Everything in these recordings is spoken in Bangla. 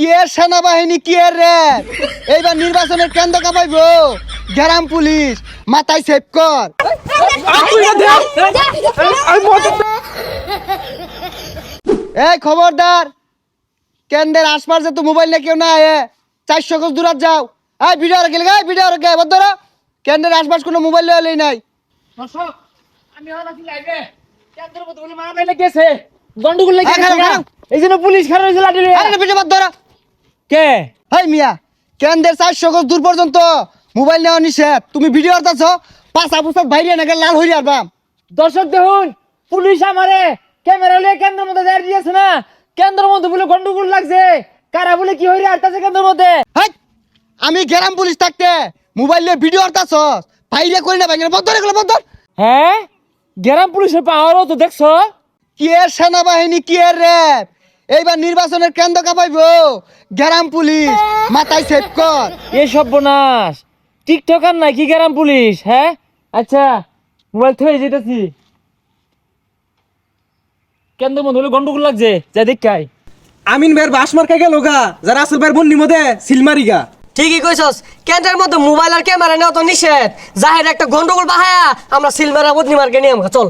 কি এর সেনাবাহিনী কি এর র্যাব? এইবার নির্বাচনের কেন্দ্র কাপাইব। গ্রাম পুলিশ মাথায় সেভ কর। এই খবরদার কেন্দ্রের আশপাশে তো মোবাইল নিয়ে কেউ না আয়ে চারশো গজ দূরাত যাও। এই ভিডিও গেলে গাই ভিডিও গে বদ্ধর কেন্দ্রের আশপাশ কোনো মোবাইল লই নাই। দর্শক আমি গন্ডগোল হ্যাঁ, গা। খারাপ। এই জন্য পুলিশ খারাপ হয়েছে কে? হেই মিয়া কেন্দ্রের চারশো গজ দূর পর্যন্ত মোবাইল নেওয়া নিষেধ। তুমি ভিডিও করতেছ পাঁচা পুসাত বাইরে নাকি লাল হয়ে যাবাম দর্শক দেখুন পুলিশ আমারে ক্যামেরা লিয়ে কেন্দ্রের মধ্যে দাঁড়িয়ে দিয়েছে না? কেন্দ্রের মধ্যে বলে গন্ডগোল লাগছে। কারা বলে কি হইরে আটটাছে কেন্দ্রের মধ্যে? হেই আমি গ্রাম পুলিশ থাকতে মোবাইল নিয়ে ভিডিও করতেছ বাইরে করি না বাইরে বদ্ধর এগুলো বদ্ধর হ্যাঁ? গ্রাম পুলিশের পাওয়ারও তো দেখছ। কি এর সেনাবাহিনী কি এর র্যাব এইবার নির্বাচনের কেন্দ্র কাপাইব। গ্রাম পুলিশ মাথায় সেভ কর। এ সর্বনাশ। টিকটকার নাই কি গ্রাম পুলিশ হ্যাঁ? আচ্ছা মোবাইল থয়ে যেতেছি। কেন্দ্র মন হলে গন্ডগোল লাগছে যা দেখাই। আমিন ভাইয়ের বাস মার্কা গেল গা যারা আসল ভাইয়ের বন্যি মধ্যে সিলমারি গা। ঠিকই কইছস কেন্দ্রের মধ্যে মোবাইল আর ক্যামেরা নেওয়া তো নিষেধ জাহের একটা গন্ডগোল বাহায়া আমরা সিলমারা বদনি মার্কে নিয়ে আমরা চল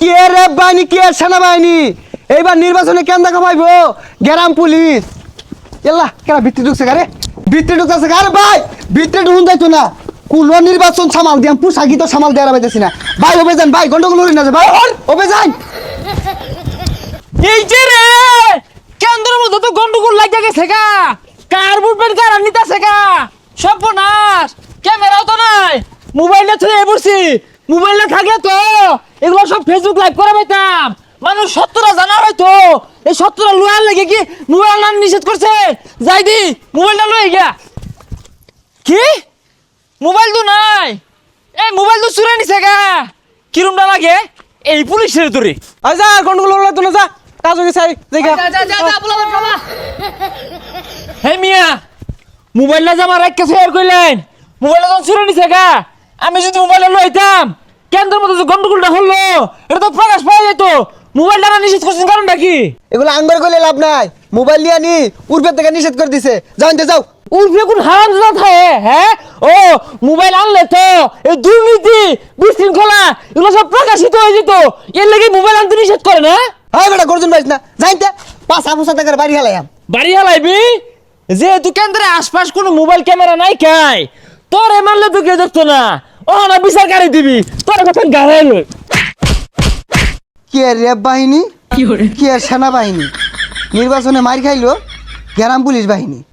কি র্যাব বাহিনী কি সেনাবাহিনী এইবার নির্বাচনে কেন্দ্র কাপাইব গ্রাম পুলিশ এল্লা কেন ভিত্তি ঢুকছে গারে ভিত্তি ঢুকতেছে গারে ভাই ভিত্তি ঢুকুন যাইতো না কোন নির্বাচন সামাল দিয়াম পুষাকি তো সামাল দেওয়া পাইতেছি না। ভাই ওবে যান, ভাই, গন্ডগোল হরি না ভাই। ওবে যান। এই যে রে, কেন্দ্রের মধ্যে তো গন্ডগোল লাগিয়ে গেছে গা। কার বুটবেন কার নিতেছে গা। সর্বনাশ। ক্যামেরাও তো নাই। মোবাইলটা ছড়িয়ে পড়ছি মোবাইলটা থাকে তো। এগুলো সব ফেসবুক লাইভ করে পাইতাম মানুষ সত্যরা জানা হয়তো এই সত্যরা লোয়ার লেগে কি মোবাইল নাম নিষেধ করছে? যাই দি, মোবাইলটা লয়ে গিয়া। কি? মোবাইল তো নাই। এই মোবাইল তো চুরে নিছে গা। কিরমটা লাগে? এই পুলিশের দূরে আই যা গন্ডগোল হলো তো না যা কাজ হয়ে গেছে জায়গা হে মিয়া মোবাইলটা যে আমার একটা শেয়ার করলেন মোবাইলটা তো চুরে নিছে গা। আমি যদি মোবাইলটা লইতাম কেন্দ্রের মধ্যে যে গন্ডগোলটা হলো এটা তো প্রকাশ পাওয়া যেত। মোবাইলটা না নিষেধ করছেন কারণটা কি? এগুলো আনবার করলে লাভ নাই। মোবাইল নিয়ে নি পূর্বের থেকে নিষেধ করে দিছে। জানতে যাও। উর্ফে কোন হারাম জাদা থাকে হ্যাঁ? ও মোবাইল আনলে তো এই দুর্নীতি বিশৃঙ্খলা এগুলো সব প্রকাশিত হয়ে যেত। এর লাগে মোবাইল আনতে নিষেধ করে না? হ্যাঁ বেটা গর্জন পাইস না। জানতে পাঁচা পুসা টাকার বাড়ি হেলাইয়াম। বাড়ি হালাইবি? যেহেতু কেন্দ্রের আশপাশ কোনো মোবাইল ক্যামেরা নাই কাই তোর এ মানলে তো কেউ দেখতো না। ও না বিচার গাড়ি দিবি তোর কথা গাড়াই লই। কি র্যাব বাহিনী? কি সেনাবাহিনী? নির্বাচনে মার খাইলো গ্রাম পুলিশ বাহিনী।